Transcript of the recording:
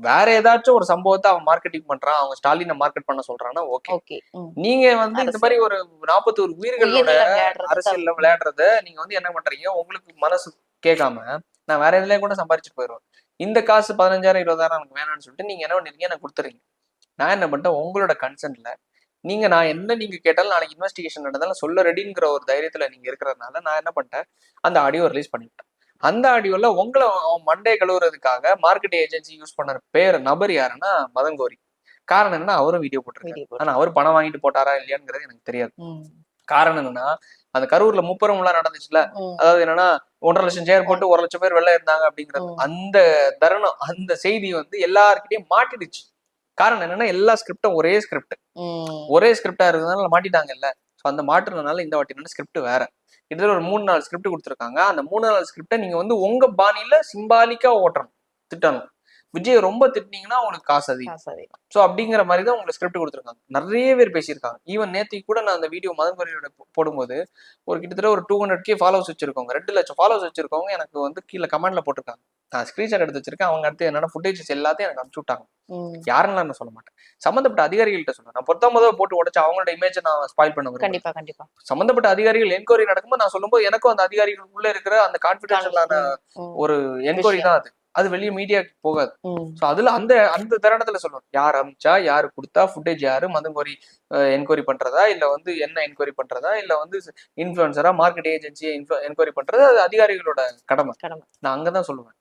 வேற ஏதாச்சும் ஒரு சம்பவத்தை அவன் மார்க்கெட்டிங் பண்றான் அவங்க ஸ்டாலினை மார்க்கெட் பண்ண சொல்றான்னா ஓகே நீங்க வந்து இந்த மாதிரி ஒரு நாற்பத்தோரு உயிர்களோட அரசியல்ல விளையாடுறத நீங்க வந்து என்ன பண்றீங்க? உங்களுக்கு மனசு கேட்காம நான் வேற எதுலயும் கூட சம்பாரிச்சுட்டு போயிடுவேன். இந்த காசு பதினஞ்சாயிரம் இருபதாயிரம் எனக்கு வேணாம்னு சொல்லிட்டு நீங்க என்ன பண்ணிருக்கீங்க? எனக்கு கொடுத்துறீங்க நான் என்ன பண்ணிட்டேன்? உங்களோட கன்சென்ட்ல நீங்க நான் என்ன நீங்க கேட்டாலும் நாளைக்கு இன்வெஸ்டிகேஷன் நடந்தாலும் சொல்ல ரெடிங்கிற ஒரு தைரியத்துல நீங்க இருக்கிறதுனால நான் என்ன பண்ணிட்டேன்? அந்த ஆடியோ ரிலீஸ் பண்ணிவிட்டேன் அந்த ஆடியோல உங்களை மண்டே கழுவுறதுக்காக மார்க்கெட் ஏஜென்சி யூஸ் பண்ண பேர் நபர் யாருன்னா மதங்கோரி. காரணம் என்னன்னா அவரும் வீடியோ போட்டிருக்காரு. ஆனா அவர் பணம் வாங்கிட்டு போட்டாரா இல்லையாங்கிறது எனக்கு தெரியாது. காரணம் என்னன்னா அந்த கரூர்ல முப்பரம் எல்லாம் நடந்துச்சுல அதாவது என்னன்னா ஒன்றரை லட்சம் சேர் போட்டு ஒரு லட்சம் பேர் வெளில இருந்தாங்க அப்படிங்கிறது. அந்த தருணம் அந்த செய்தி வந்து எல்லார்கிட்டயும் மாட்டிடுச்சு. காரணம் என்னன்னா எல்லா ஸ்கிரிப்டும் ஒரே ஸ்கிரிப்ட் ஒரே ஸ்கிரிப்டா இருக்கிறதுனால மாட்டிட்டாங்கல்ல? ஸோ அந்த மாட்டுறதுனால இந்த வாட்டி ஸ்கிரிப்ட் வேற. கிட்டத்தட்ட ஒரு மூணு நாலு ஸ்கிரிப்ட் கொடுத்துருக்காங்க. அந்த மூணு நாலு ஸ்கிரிப்டை நீங்க வந்து உங்க பாணியில சிம்பாலிக்கா ஓட்டணும். திட்டணும். விஜய் ரொம்ப திட்டினீங்கன்னா உங்களுக்கு காசு அதிகம். ஸோ அப்படிங்கிற மாதிரி தான் உங்களுக்கு ஸ்கிரிப்ட் கொடுத்துருக்காங்க. நிறைய பேர் பேசியிருக்காங்க. ஈவன் நேத்திக்கு கூட நான் அந்த வீடியோ மதன் கோரியோட போ- போடும்போது ஒரு கிட்டத்தட்ட ஒரு டூ ஹண்ட்ரட் கே ஃபாலோஸ் வச்சிருக்கவங்க ரெண்டு லட்சம் ஃபாலோஸ் வச்சிருக்கவங்க எனக்கு வந்து கீழே கமெண்ட்ல போட்டிருக்காங்க. நான் ஸ்கிரீன்ஷாட் எடுத்து வச்சிருக்கேன். அவங்க அடுத்து என்னென்ன ஃபுட்டேஜஸ் எல்லாத்தையும் எனக்கு அனுப்பிச்சு விட்டாங்க. யாருன்னு நான் சொல்ல மாட்டேன். சம்மந்தப்பட்ட அதிகாரிகள்கிட்ட சொல்லுவேன் நான் பொத்தாம் முதல் போட்டு உடச்சு அவங்களோட இமேஜை நான் ஸ்பாயில் பண்ண. கண்டிப்பா கண்டிப்பா. சம்மந்தப்பட்ட அதிகாரிகள் என்கொயரி நடக்கும்போது நான் சொல்லும்போது எனக்கும் அந்த அதிகாரிகளுக்குள்ள இருக்கிற அந்த கான்பிடென்ஷியலான. ஒரு என்கொயரி தான் அது. அது வெளியே மீடியாக்கு போகாது. ஸோ அதுல அந்த அந்த தருணத்துல சொல்லணும். யார் அமிச்சா யாரு கொடுத்தா ஃபுட்டேஜ் யாரு மதங்கோரி என்கொயரி பண்றதா இல்ல வந்து என்ன என்கொயரி பண்றதா இல்ல வந்து இன்ஃபுளுசரா மார்க்கெட் ஏஜென்சியை என்கொயரி பண்றது அது அதிகாரிகளோட கடமை. நான் அங்கதான் சொல்லுவேன்.